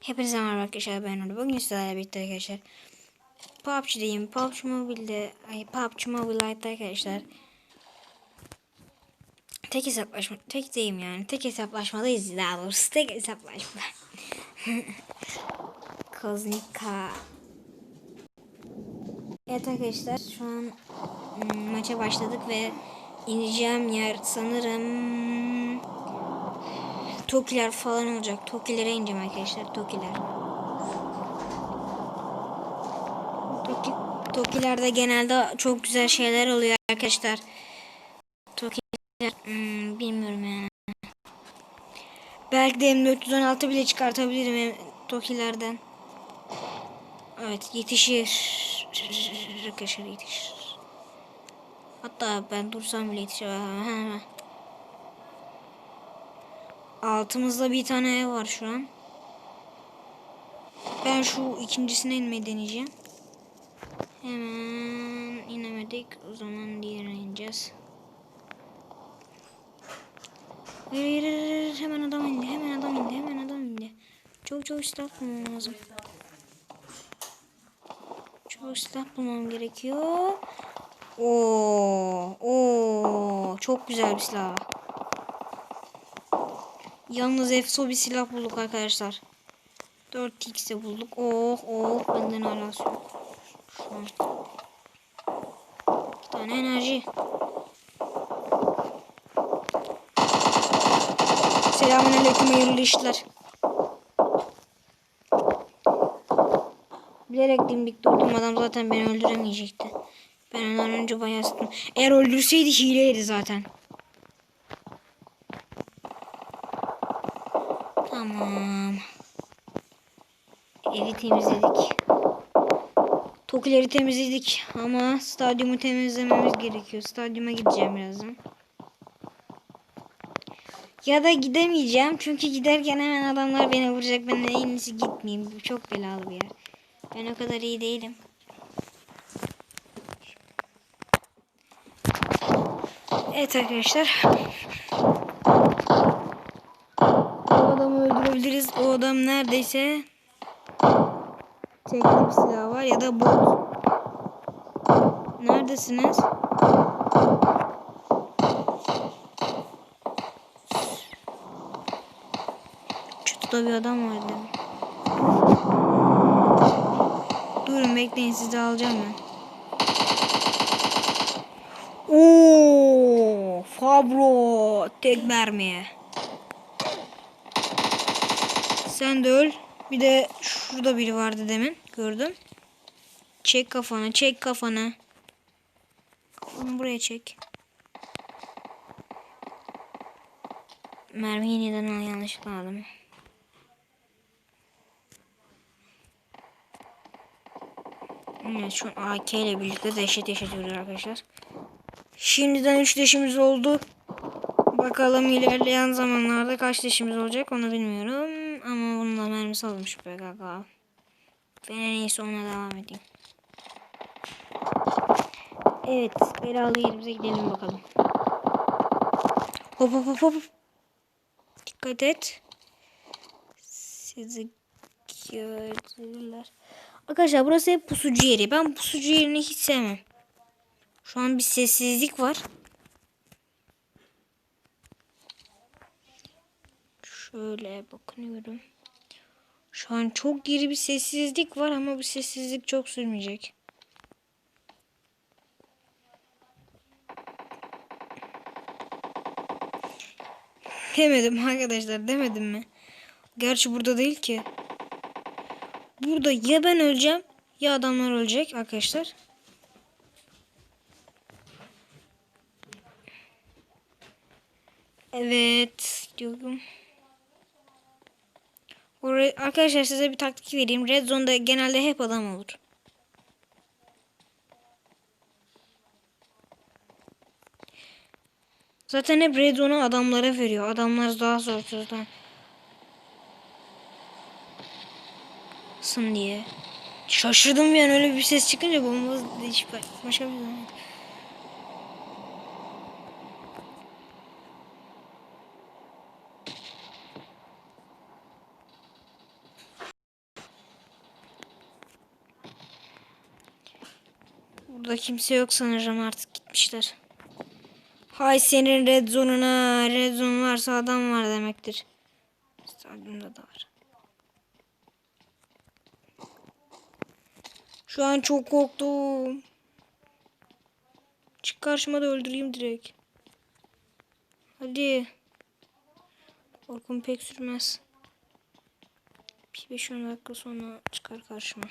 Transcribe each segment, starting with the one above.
Hepinize merhaba arkadaşlar ben Onur. Bugün sizlerle birlikte arkadaşlar. PUBG'deyim. PUBG Mobile'de, ay PUBG Mobile Lite'da arkadaşlar. Tek hesaplaşma, tek deyim yani. Tek hesaplaşmadayız daha doğrusu. Tek hesaplaşma. Koznika. Evet arkadaşlar şu an mm, maça başladık ve ineceğim yer sanırım Tokiler falan olacak. Tokilere ineceğim arkadaşlar. Tokiler. Toki, Tokilerde genelde çok güzel şeyler oluyor arkadaşlar. Tokiler hmm, bilmiyorum yani. Belki de M416 bile çıkartabilirim Tokilerden. Evet yetişir. Arkadaşlar yetişir. Hatta ben dursam bile yetişir. Altımızda bir tane ev var şu an. Ben şu ikincisine inmeyi deneyeceğim. Hemen inemedik. O zaman diğerine ineceğiz. Hemen adam indi. Hemen adam indi. Hemen adam indi. Çok çok silah bulmam lazım. Çok silah bulmam gerekiyor. Oo, oo, çok güzel bir silah. Yalnız efso bir silah bulduk arkadaşlar. 4x'e bulduk. Oh oh benden alası yok. Şu an. Bir tane enerji. Selamünaleyküm hayırlı işler. Bilerek dimdik durdum adam zaten beni öldüremeyecekti. Ben ondan önce bayağı. Eğer öldürseydi hileydi zaten. Tamam. Evi temizledik. Tokileri temizledik ama stadyumu temizlememiz gerekiyor. Stadyuma gideceğim birazdan. Ya da gidemeyeceğim çünkü giderken hemen adamlar beni vuracak. Ben en iyisi gitmeyeyim. Bu çok belalı bir yer. Ben o kadar iyi değilim. Evet arkadaşlar. O adamı öldürebiliriz. O adam neredeyse tekli bir silah var ya da bot. Neredesiniz? Çatıda bir adam vardı. Durun bekleyin sizi alacağım ben. Oo, Fabro tek mermiye. Sen de öl. Bir de şurada biri vardı demin. Gördüm. Çek kafanı, çek kafanı. Kafanı buraya çek. Mermiyi neden al yanlışlıkla aldım. Evet şu AK ile birlikte dehşet yaşatıyoruz arkadaşlar. Şimdiden 3 deşimiz oldu. Bakalım ilerleyen zamanlarda kaç deşimiz olacak onu bilmiyorum. Ama bunun da mermisi almış PKK. Ben en iyisi ona devam edeyim. Evet belalı yerimize gidelim bakalım. Hop hop hop hop. Dikkat et. Sizi gördüler. Arkadaşlar burası hep pusucu yeri. Ben pusucu yerini hiç sevmem. Şu an bir sessizlik var. Şöyle bakınıyorum. Şu an çok geri bir sessizlik var ama bu sessizlik çok sürmeyecek. Demedim arkadaşlar demedim mi? Gerçi burada değil ki. Burada ya ben öleceğim ya adamlar ölecek arkadaşlar. Evet diyorum. Arkadaşlar size bir taktik vereyim. Red Zone'da genelde hep adam olur. Zaten hep Red Zone'u adamlara veriyor. Adamlar daha zor zaten. Sın diye. Şaşırdım an öyle bir ses çıkınca bomba hiç başka bir zaman. Burada kimse yok sanırım artık gitmişler. Hay senin red zone'una. Red zone varsa adam var demektir. Stadyumda da var. Şu an çok korktum. Çık karşıma da öldüreyim direkt. Hadi. Korkum pek sürmez. Bir 5-10 dakika sonra çıkar karşıma.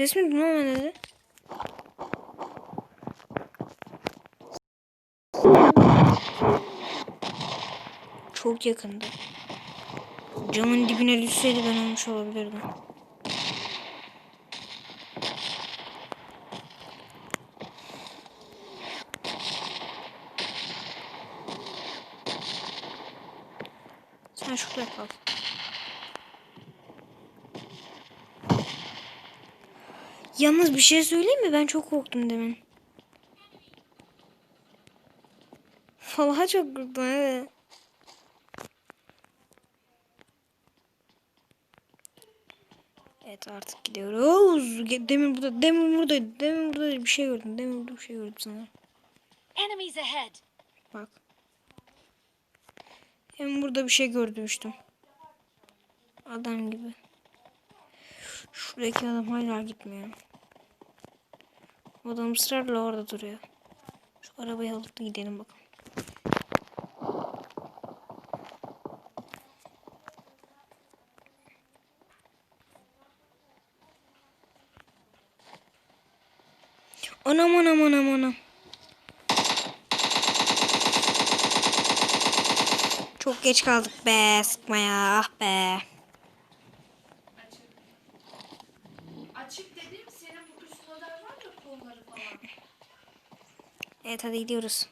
Ses mi ama dedi? Çok yakındı. Camın dibine düşseydi ben olmuş olabilirdim. Sen şurada kal. Yalnız bir şey söyleyeyim mi? Ben çok korktum demin. Vallahi çok korktum evet. Evet artık gidiyoruz. Demin burada, demin burada, demin burada bir şey gördüm. Demin burada bir şey gördüm sana. Enemies ahead. Bak. Hem burada bir şey gördümüştüm. Adam gibi. Şuradaki adam hala gitmiyor. Adam ısrarla orada duruyor. Şu arabayı alıp da gidelim bakalım. Anam anam anam anam. Çok geç kaldık be sıkmaya ah be. Açık dediğim senin bu üst kadar var ya kolları falan. Evet hadi gidiyoruz.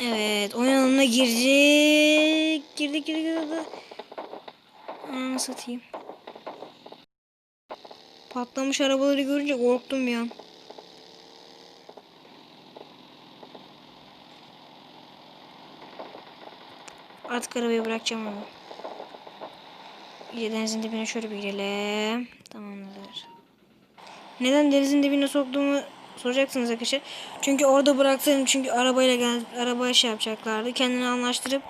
Evet, oyun alanına girdik. Girdik, girdik, girdik. Ananı satayım. Patlamış arabaları görünce korktum bir. Artık arabayı bırakacağım ama. İyice denizin dibine şöyle bir girelim. Tamamdır. Neden denizin dibine soktuğumu soracaksınız arkadaşlar. Çünkü orada bıraksaydım çünkü arabayla gel arabaya şey yapacaklardı. Kendini anlaştırıp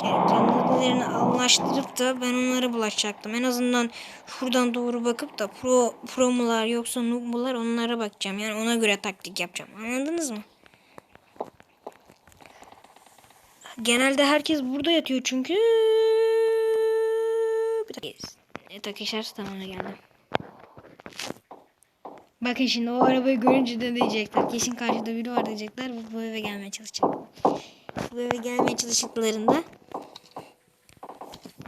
kendilerini anlaştırıp da ben onlara bulaşacaktım. En azından şuradan doğru bakıp da pro pro mular yoksa noob mular onlara bakacağım. Yani ona göre taktik yapacağım. Anladınız mı? Genelde herkes burada yatıyor çünkü. Bir dakika. Evet arkadaşlar tamam geldim. Bakın şimdi o arabayı görünce de diyecekler. Kesin karşıda biri var diyecekler. ve Bu eve gelmeye çalışacak. Bu eve gelmeye çalıştıklarında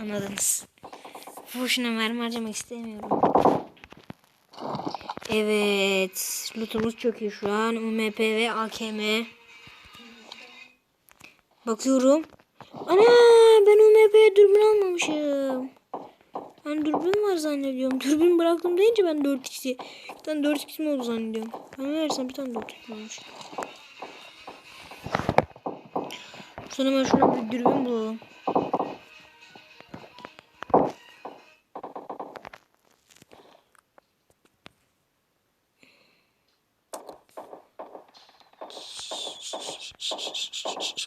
anladınız. Boşuna mermi harcamak istemiyorum. Evet. Lootumuz çok iyi şu an. UMP ve AKM. Bakıyorum. Ana ben UMP'ye dürbün almamışım. Ben dürbün var zannediyorum. Dürbün bıraktım deyince ben 4 kişi. Bir tane 4 kişi mi oldu zannediyorum. Ben versem bir tane 4 kişi olmuş. Şunu hemen şuna bir dürbün bulalım.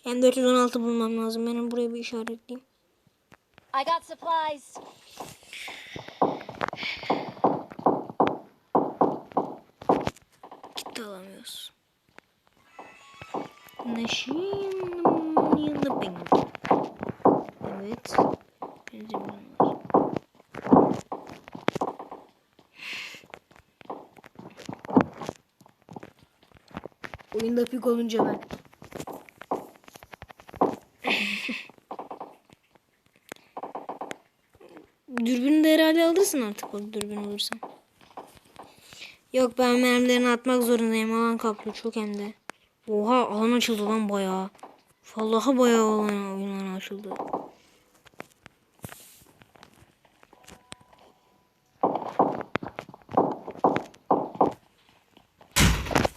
M416 bulmam lazım. Benim buraya bir işaretleyeyim. I got supplies. Yanında benim. Evet. Benzin var. Oyunda pik olunca ben. Dürbünü de herhalde alırsın artık o dürbün olursa. Yok ben mermilerini atmak zorundayım. Alan kaplıyor çok hem de. Oha alan açıldı lan bayağı. Vallahi bayağı alan oyunlar açıldı.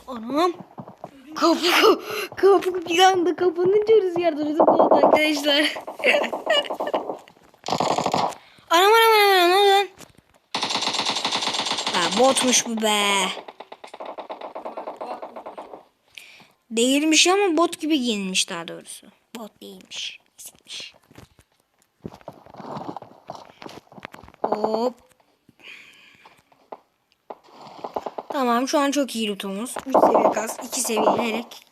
Anam. Kapı kapı bir anda kapanınca rüzgarda rüzgar oldu arkadaşlar. anam anam anam anam lan? Ha, botmuş bu be. Değilmiş ama bot gibi giyinmiş daha doğrusu. Bot değilmiş. Ezikmiş. Hop. Tamam şu an çok iyi lootumuz. 3 seviye kas, 2 seviye yelek,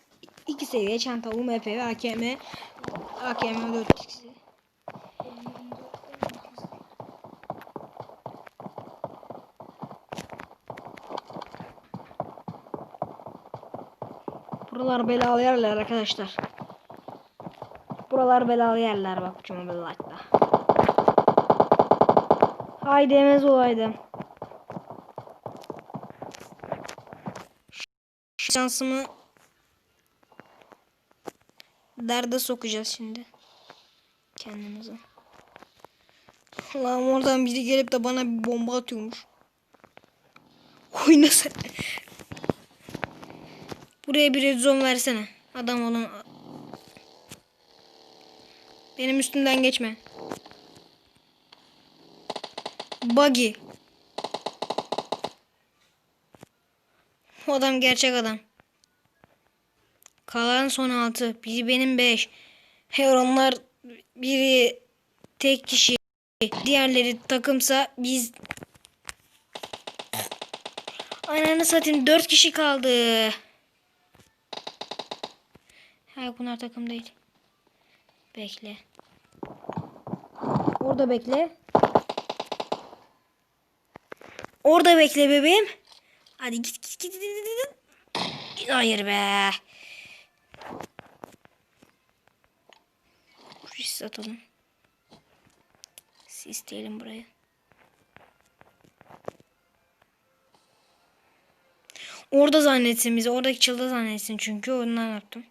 2 seviye çanta, UMP ve AKM. AKM 4 kişi. Buralar belalı yerler arkadaşlar. Buralar belalı yerler bak cuma bellatta. Haydi emez olaydı. Şansımı derde sokacağız şimdi. Kendimize. Allah'ım oradan biri gelip de bana bir bomba atıyormuş. Oyna sen. Buraya bir red zone versene. Adam olun. Benim üstümden geçme. Buggy. O adam gerçek adam. Kalan son altı. Biri benim beş. Her onlar biri tek kişi. Diğerleri takımsa biz Ananı satayım dört kişi kaldı. Hayır bunlar takım değil. Bekle. Orada bekle. Orada bekle bebeğim. Hadi git git git git git. git. Hayır be. Sis atalım. Sis diyelim buraya. Orada zannetsin bizi. Oradaki çılda zannetsin çünkü ondan yaptım.